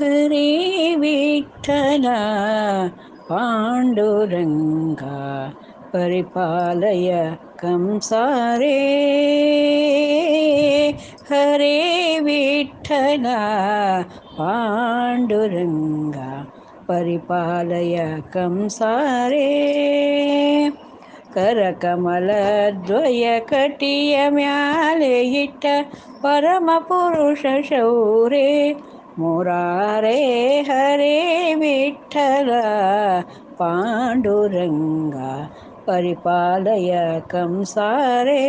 ஹரே விட்டலா பாண்டுரங்கா பரிபாலய கம்சாரே ஹரே விட்டலா பாண்டுரங்கா பரிபாலய கம்சாரே ಕರಕಮಲದ್ವಯ ಕಟಿಯ ಮ್ಯಾಲೆ ಇಟ್ಟ ಪರಮ ಪುರುಷ சௌரே मुरारे हरे विठ्ठल पाण्डुरङ्गा परिपालय कंसारे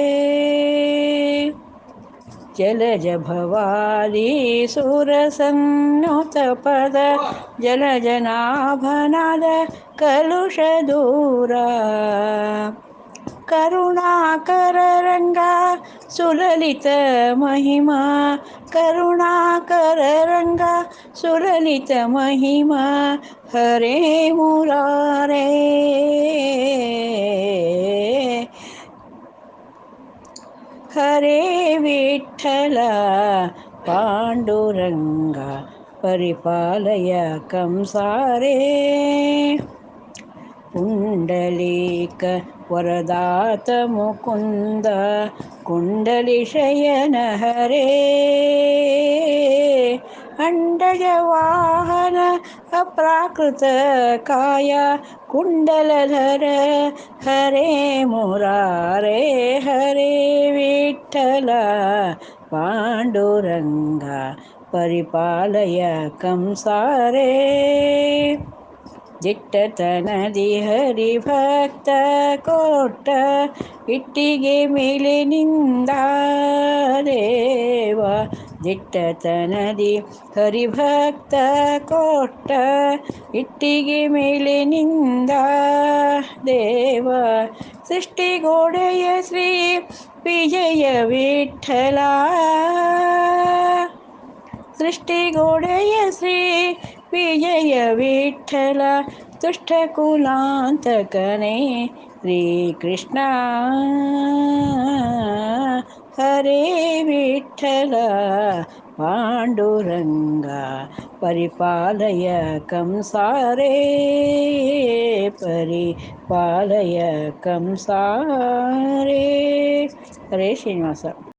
जलज भवाली सुरसन्त्पद जल जनाभनाद कलुषदूर ಸುಲಲಿತ ಮಹಿಮಾ ಕರುಣಾಕರ ರಂಗ ಸುಲಲಿತ ಮಹಿಮಾ ಹರೇ ಮುರಾರೇ ಹರೇ ವಿಠಲ ಪಾಂಡುರಂಗ ಪರಿಪಾಲಯ ಕಂಸಾರೇ ಪುಂಡಲೀಕ ವರದಾತ ಮುಕುಂದ ಕುಂಡಲಿಶಯನ ಹರೇ ಅಂಡಜ ವಾಹನ ಅಪ್ರಾಕೃತ ಕಾಯ ಕುಂಡಲಧರ ಹರೇ ಮುರಾರೇ ಹರೇ ವಿಠಲ ಪಾಂಡುರಂಗ ಪರಿಪಾಲಯ ಕಂಸಾರೇ ದಿಟ್ಟತನದಿ ಹರಿಭಕ್ತ ಕೋಟ ಇಟ್ಟಿಗೆ ಮೇಲೆ ನಿಂದ ದೇವ ದಿಟ್ಟತನದಿ ಹರಿಭಕ್ತ ಕೋಟ ಇಟ್ಟಿಗೆ ಮೇಲೆ ನಿಂದ ದೇವ ಸೃಷ್ಟಿಗೋಡೆಯ ಶ್ರೀ ವಿಜಯ ವಿಠಲ ಸೃಷ್ಟಿಗೋಡೆಯ ಶ್ರೀ விஜய ವಿಜಯ துஷ்ட குலாந்தகனே ஸ்ரீ கிருஷ்ணா ஹரே விட்டல பாண்டுரங்கா பரிபாலய கம்சாரே பரிபாலய கம்சாரே ஹரே ஸ்ரீனிவாசா